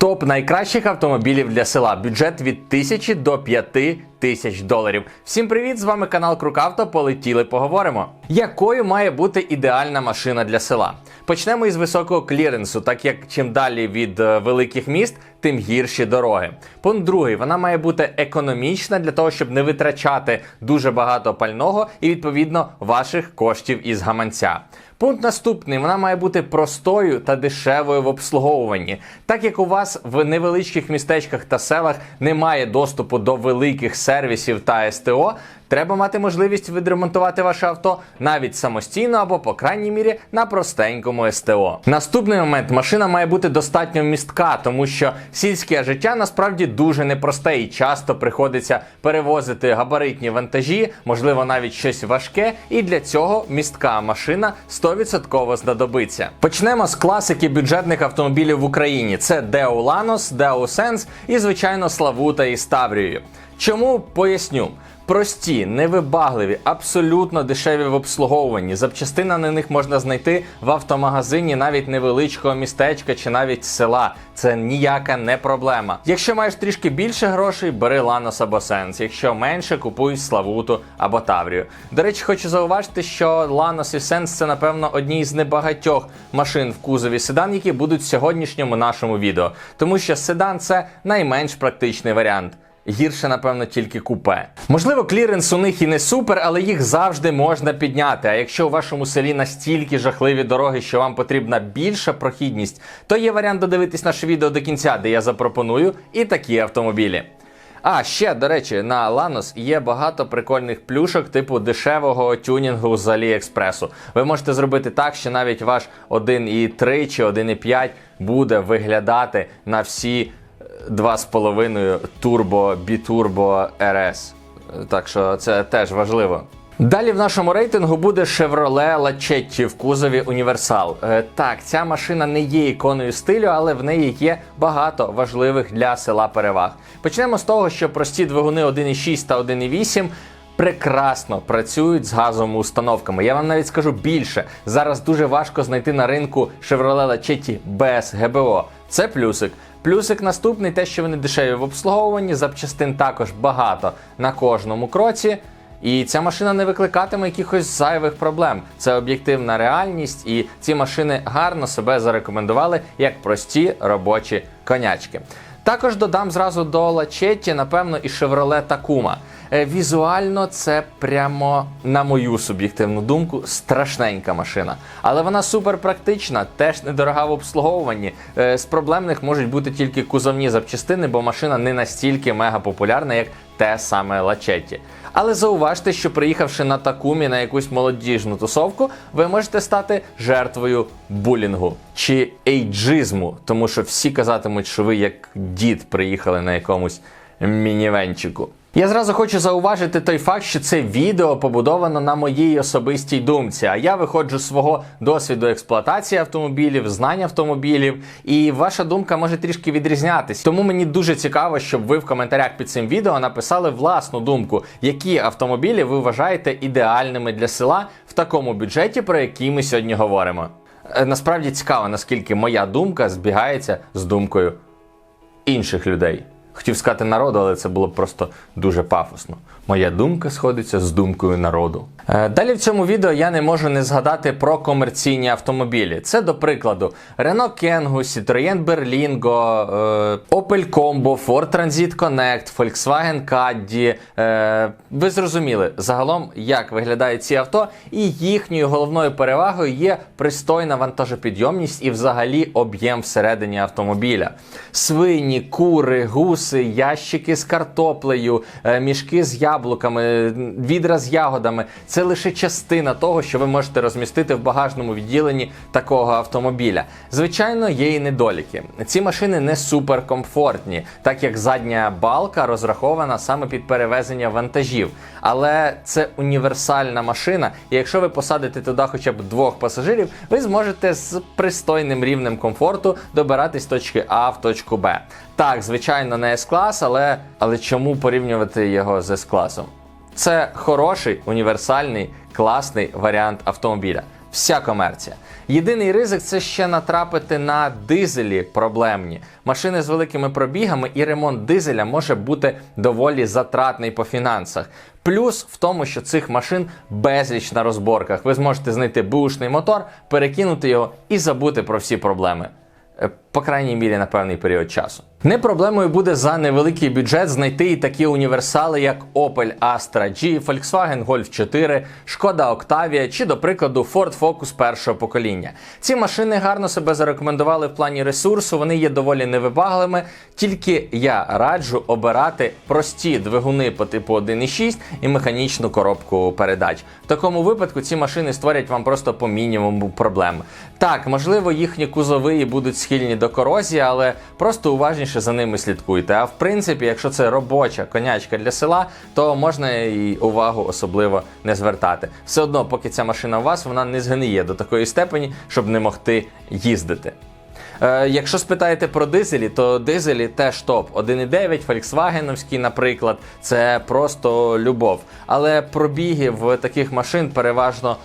Топ найкращих автомобілів для села. Бюджет від 1000 до п'яти тисяч доларів. Всім привіт! З вами канал Крукавто. Полетіли, поговоримо. Якою має бути ідеальна машина для села? Почнемо із високого кліренсу, так як чим далі від е, великих міст, тим гірші дороги. Пункт другий, вона має бути економічна для того, щоб не витрачати дуже багато пального і відповідно ваших коштів із гаманця. Пункт наступний: вона має бути простою та дешевою в обслуговуванні. Так як у вас в невеличких містечках та селах немає доступу до великих сервісів та СТО, треба мати можливість відремонтувати ваше авто навіть самостійно або, по крайній мірі, на простенькому СТО. Наступний момент машина має бути достатньо містка, тому що сільське життя насправді дуже непросте і часто приходиться перевозити габаритні вантажі, можливо, навіть щось важке, і для цього містка машина 100% знадобиться. Почнемо з класики бюджетних автомобілів в Україні: це Deo Lanos, Deo Sense і, звичайно, Славута із Таврією. Чому поясню? Прості, невибагливі, абсолютно дешеві в обслуговуванні. Запчастина на них можна знайти в автомагазині навіть невеличкого містечка чи навіть села. Це ніяка не проблема. Якщо маєш трішки більше грошей, бери Lanos або Sense. Якщо менше, купуй Славуту або Таврію. До речі, хочу зауважити, що Lanos і Sense це напевно одні з небагатьох машин в кузові седан, які будуть в сьогоднішньому нашому відео, тому що седан це найменш практичний варіант. Гірше, напевно, тільки купе. Можливо, кліренс у них і не супер, але їх завжди можна підняти. А якщо у вашому селі настільки жахливі дороги, що вам потрібна більша прохідність, то є варіант додивитись наше відео до кінця, де я запропоную і такі автомобілі. А ще, до речі, на Lanos є багато прикольних плюшок, типу дешевого тюнінгу з Аліекспресу. Ви можете зробити так, що навіть ваш 1.3 чи 1.5 буде виглядати на всі 2,5 турбо бітурбо RS. Так що це теж важливо. Далі в нашому рейтингу буде Chevrolet Lachetti в кузові Універсал. Е, так, ця машина не є іконою стилю, але в неї є багато важливих для села переваг. Почнемо з того, що прості двигуни 1.6 та 1.8 прекрасно працюють з газовими установками. Я вам навіть скажу більше. Зараз дуже важко знайти на ринку Chevrolet Lachetti без ГБО. Це плюсик. Плюсик наступний, те, що вони дешеві в обслуговуванні, запчастин також багато на кожному кроці. І ця машина не викликатиме якихось зайвих проблем. Це об'єктивна реальність, і ці машини гарно себе зарекомендували як прості робочі конячки. Також додам зразу до Лачетті, напевно, і Chevrolet Tacoma. Е, Візуально це прямо, на мою суб'єктивну думку, страшненька машина. Але вона супер практична, теж недорога в обслуговуванні. Е, З проблемних можуть бути тільки кузовні запчастини, бо машина не настільки мега популярна, як те саме Лачетті. Але зауважте, що приїхавши на такумі на якусь молодіжну тусовку, ви можете стати жертвою булінгу чи ейджизму, тому що всі казатимуть, що ви як дід приїхали на якомусь мінівенчику. Я зразу хочу зауважити той факт, що це відео побудовано на моїй особистій думці. А я виходжу з свого досвіду експлуатації автомобілів, знань автомобілів, і ваша думка може трішки відрізнятись. Тому мені дуже цікаво, щоб ви в коментарях під цим відео написали власну думку, які автомобілі ви вважаєте ідеальними для села в такому бюджеті, про який ми сьогодні говоримо. Е, Насправді цікаво, наскільки моя думка збігається з думкою інших людей. Хотів сказати народу, але це було просто дуже пафосно. Моя думка сходиться з думкою народу. Е, Далі в цьому відео я не можу не згадати про комерційні автомобілі. Це, до прикладу, Renault Kangoo, Citroën Berlingo, е, Opel Combo, Ford Transit Connect, Volkswagen Caddy. Е, Ви зрозуміли загалом, як виглядають ці авто, і їхньою головною перевагою є пристойна вантажопідйомність і взагалі об'єм всередині автомобіля. Свині, кури, гуси, ящики з картоплею, е, мішки з яблуками, відра з ягодами це лише частина того, що ви можете розмістити в багажному відділенні такого автомобіля. Звичайно, є і недоліки. Ці машини не суперкомфортні, так як задня балка розрахована саме під перевезення вантажів. Але це універсальна машина, і якщо ви посадите туди хоча б двох пасажирів, ви зможете з пристойним рівнем комфорту добиратись точки А в точку Б. Так, звичайно, не С-клас, але, але чому порівнювати його з С-класом? Це хороший, універсальний, класний варіант автомобіля. вся комерція. Єдиний ризик це ще натрапити на дизелі проблемні. Машини з великими пробігами і ремонт дизеля може бути доволі затратний по фінансах. Плюс в тому, що цих машин безліч на розборках. Ви зможете знайти бушний мотор, перекинути його і забути про всі проблеми. Е, По крайній мірі на певний період часу. Не проблемою буде за невеликий бюджет знайти і такі універсали, як Opel Astra G, Volkswagen Golf 4, Шкода Octavia чи, до прикладу, Ford Focus першого покоління. Ці машини гарно себе зарекомендували в плані ресурсу, вони є доволі невибагливими. Тільки я раджу обирати прості двигуни по типу 1.6 і механічну коробку передач. В такому випадку ці машини створять вам просто по мінімуму проблем. Так, можливо, їхні кузови і будуть схильні до корозії, але просто уважніше за ними слідкуйте. А в принципі, якщо це робоча конячка для села, то можна і увагу особливо не звертати. Все одно, поки ця машина у вас, вона не згниє до такої степені, щоб не могти їздити. Е, якщо спитаєте про дизелі, то дизелі теж топ. 1.9, Volkswagenовський, наприклад, це просто любов. Але пробіги в таких машин переважно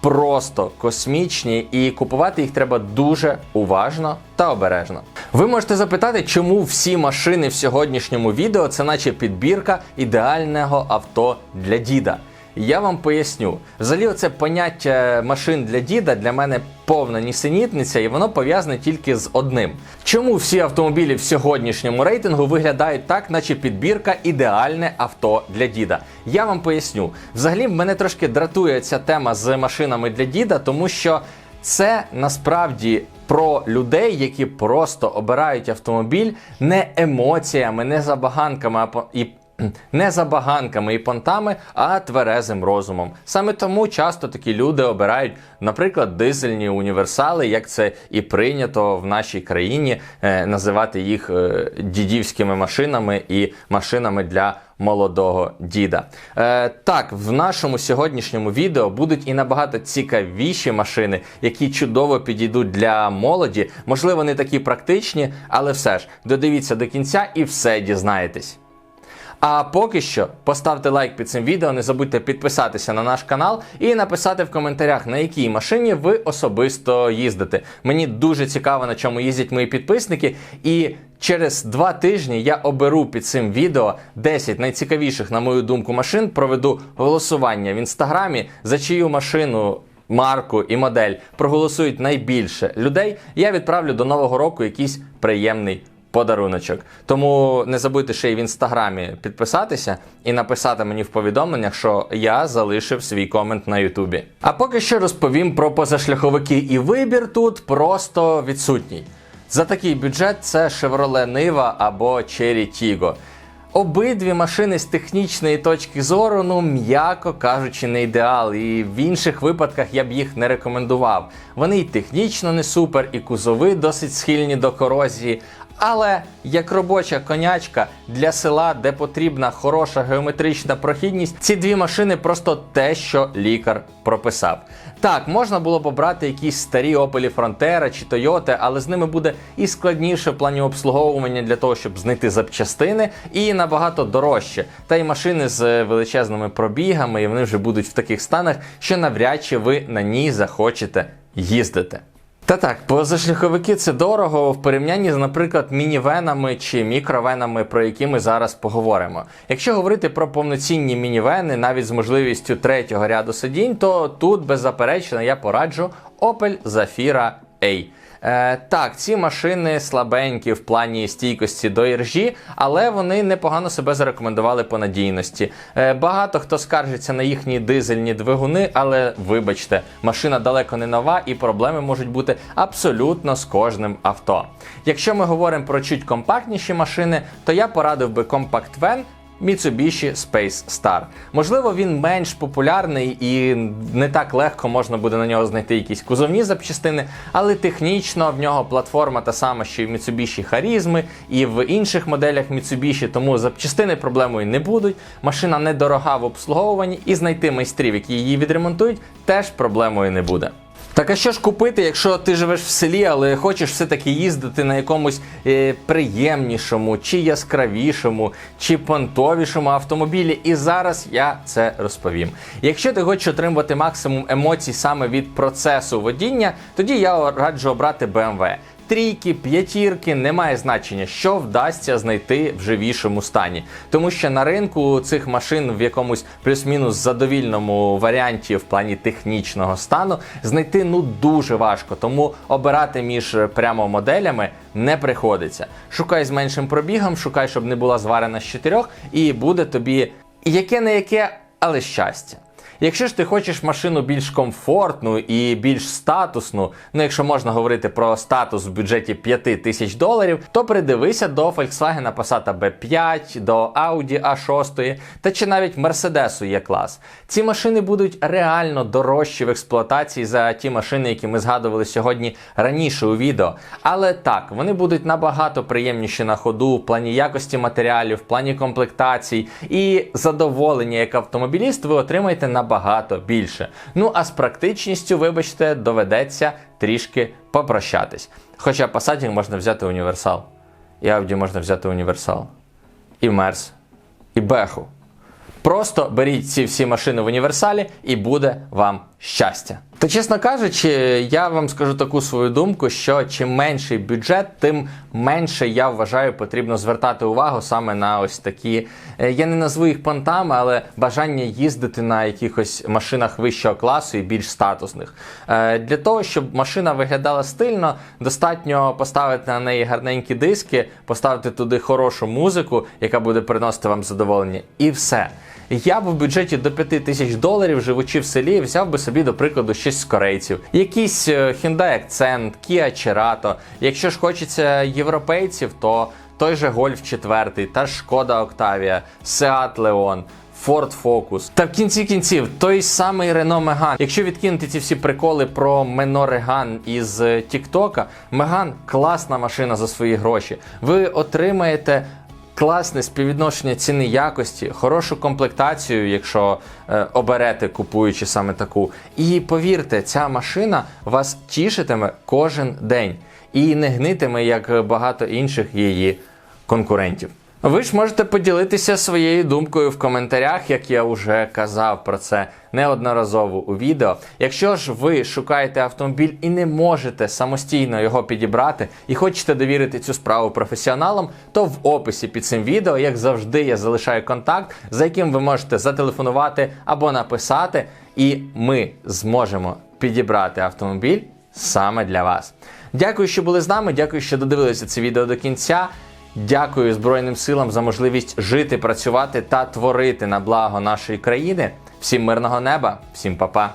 просто космічні, і купувати їх треба дуже уважно та обережно. Ви можете запитати, чому всі машини в сьогоднішньому відео це наче підбірка ідеального авто для діда. Я вам поясню. Взагалі, оце поняття машин для діда для мене повна нісенітниця, і воно пов'язане тільки з одним. Чому всі автомобілі в сьогоднішньому рейтингу виглядають так, наче підбірка ідеальне авто для діда? Я вам поясню. Взагалі, мене трошки дратує ця тема з машинами для діда, тому що це насправді. Про людей, які просто обирають автомобіль не емоціями, не забаганками, а і не забаганками і понтами, а тверезим розумом. Саме тому часто такі люди обирають, наприклад, дизельні універсали, як це і прийнято в нашій країні е, називати їх е, дідівськими машинами і машинами для молодого діда. Е, так, в нашому сьогоднішньому відео будуть і набагато цікавіші машини, які чудово підійдуть для молоді. Можливо, не такі практичні, але все ж додивіться до кінця і все дізнаєтесь. А поки що поставте лайк під цим відео, не забудьте підписатися на наш канал і написати в коментарях, на якій машині ви особисто їздите. Мені дуже цікаво, на чому їздять мої підписники. І через два тижні я оберу під цим відео 10 найцікавіших, на мою думку, машин. Проведу голосування в інстаграмі, за чию машину. Марку і модель проголосують найбільше людей. Я відправлю до нового року якийсь приємний подаруночок. Тому не забудьте ще й в інстаграмі підписатися і написати мені в повідомленнях, що я залишив свій комент на Ютубі. А поки що розповім про позашляховики і вибір тут просто відсутній. За такий бюджет це Chevrolet Niva або Cherry Tiggo. Обидві машини з технічної точки зору, ну м'яко кажучи, не ідеал. І в інших випадках я б їх не рекомендував. Вони і технічно не супер, і кузови досить схильні до корозії. Але як робоча конячка для села, де потрібна хороша геометрична прохідність, ці дві машини просто те, що лікар прописав. Так, можна було б обрати якісь старі Opel Frontera чи Toyota, але з ними буде і складніше в плані обслуговування для того, щоб знайти запчастини, і набагато дорожче. Та й машини з величезними пробігами, і вони вже будуть в таких станах, що навряд чи ви на ній захочете їздити. Та так, позашляховики це дорого в порівнянні з, наприклад, мінівенами чи мікровенами, про які ми зараз поговоримо. Якщо говорити про повноцінні мінівени, навіть з можливістю третього ряду сидінь, то тут беззаперечно я пораджу Opel Zafira A. Е, так, ці машини слабенькі в плані стійкості до іржі, але вони непогано себе зарекомендували по надійності. Е, багато хто скаржиться на їхні дизельні двигуни, але вибачте, машина далеко не нова і проблеми можуть бути абсолютно з кожним авто. Якщо ми говоримо про чуть компактніші машини, то я порадив би Compact Van Mitsubishi Space Star. Можливо, він менш популярний і не так легко можна буде на нього знайти якісь кузовні запчастини, але технічно в нього платформа та сама, що і в Mitsubishi Харізми, і в інших моделях Mitsubishi, тому запчастини проблемою не будуть. Машина недорога в обслуговуванні, і знайти майстрів, які її відремонтують, теж проблемою не буде. Так а що ж купити, якщо ти живеш в селі, але хочеш все-таки їздити на якомусь е, приємнішому, чи яскравішому, чи понтовішому автомобілі? І зараз я це розповім. Якщо ти хочеш отримувати максимум емоцій саме від процесу водіння, тоді я раджу обрати BMW. Трійки, п'ятірки, немає значення, що вдасться знайти в живішому стані. Тому що на ринку цих машин в якомусь плюс-мінус задовільному варіанті в плані технічного стану знайти ну дуже важко. Тому обирати між прямо моделями не приходиться. Шукай з меншим пробігом, шукай, щоб не була зварена з чотирьох, і буде тобі яке не яке, але щастя. Якщо ж ти хочеш машину більш комфортну і більш статусну, ну якщо можна говорити про статус в бюджеті 5 тисяч доларів, то придивися до Volkswagen Passat B5, до Audi A6 та чи навіть Mercedes є клас. Ці машини будуть реально дорожчі в експлуатації за ті машини, які ми згадували сьогодні раніше у відео. Але так, вони будуть набагато приємніші на ходу в плані якості матеріалів, в плані комплектацій і задоволення як автомобіліст ви отримаєте набагато більше. Ну а з практичністю, вибачте, доведеться трішки попрощатись. Хоча Passat можна взяти універсал, і Audi можна взяти універсал, і Мерс, і Беху. Просто беріть ці всі машини в універсалі і буде вам щастя. Та чесно кажучи, я вам скажу таку свою думку, що чим менший бюджет, тим менше я вважаю потрібно звертати увагу саме на ось такі. е, Я не назву їх понтами, але бажання їздити на якихось машинах вищого класу і більш статусних. Е, Для того, щоб машина виглядала стильно, достатньо поставити на неї гарненькі диски, поставити туди хорошу музику, яка буде приносити вам задоволення, і все. Я б в бюджеті до 5 тисяч доларів, живучи в селі, взяв би собі, до прикладу, щось з корейців. Якийсь е, Hyundai Accent, Kia Cerato. Якщо ж хочеться європейців, то той же Golf 4, та Шкода Octavia, Seat Leon. Ford Focus. Та в кінці кінців той самий Renault Megane. Якщо відкинути ці всі приколи про Menor Regan із е, Тіктока, Megane класна машина за свої гроші. Ви отримаєте класне співвідношення ціни якості, хорошу комплектацію, якщо е, оберете, купуючи саме таку. І повірте, ця машина вас тішитиме кожен день і не гнитиме, як багато інших її конкурентів. Ви ж можете поділитися своєю думкою в коментарях, як я вже казав про це неодноразово у відео. Якщо ж ви шукаєте автомобіль і не можете самостійно його підібрати і хочете довірити цю справу професіоналам, то в описі під цим відео, як завжди, я залишаю контакт, за яким ви можете зателефонувати або написати, і ми зможемо підібрати автомобіль саме для вас. Дякую, що були з нами. Дякую, що додивилися це відео до кінця. Дякую Збройним силам за можливість жити, працювати та творити на благо нашої країни. Всім мирного неба, всім па-па.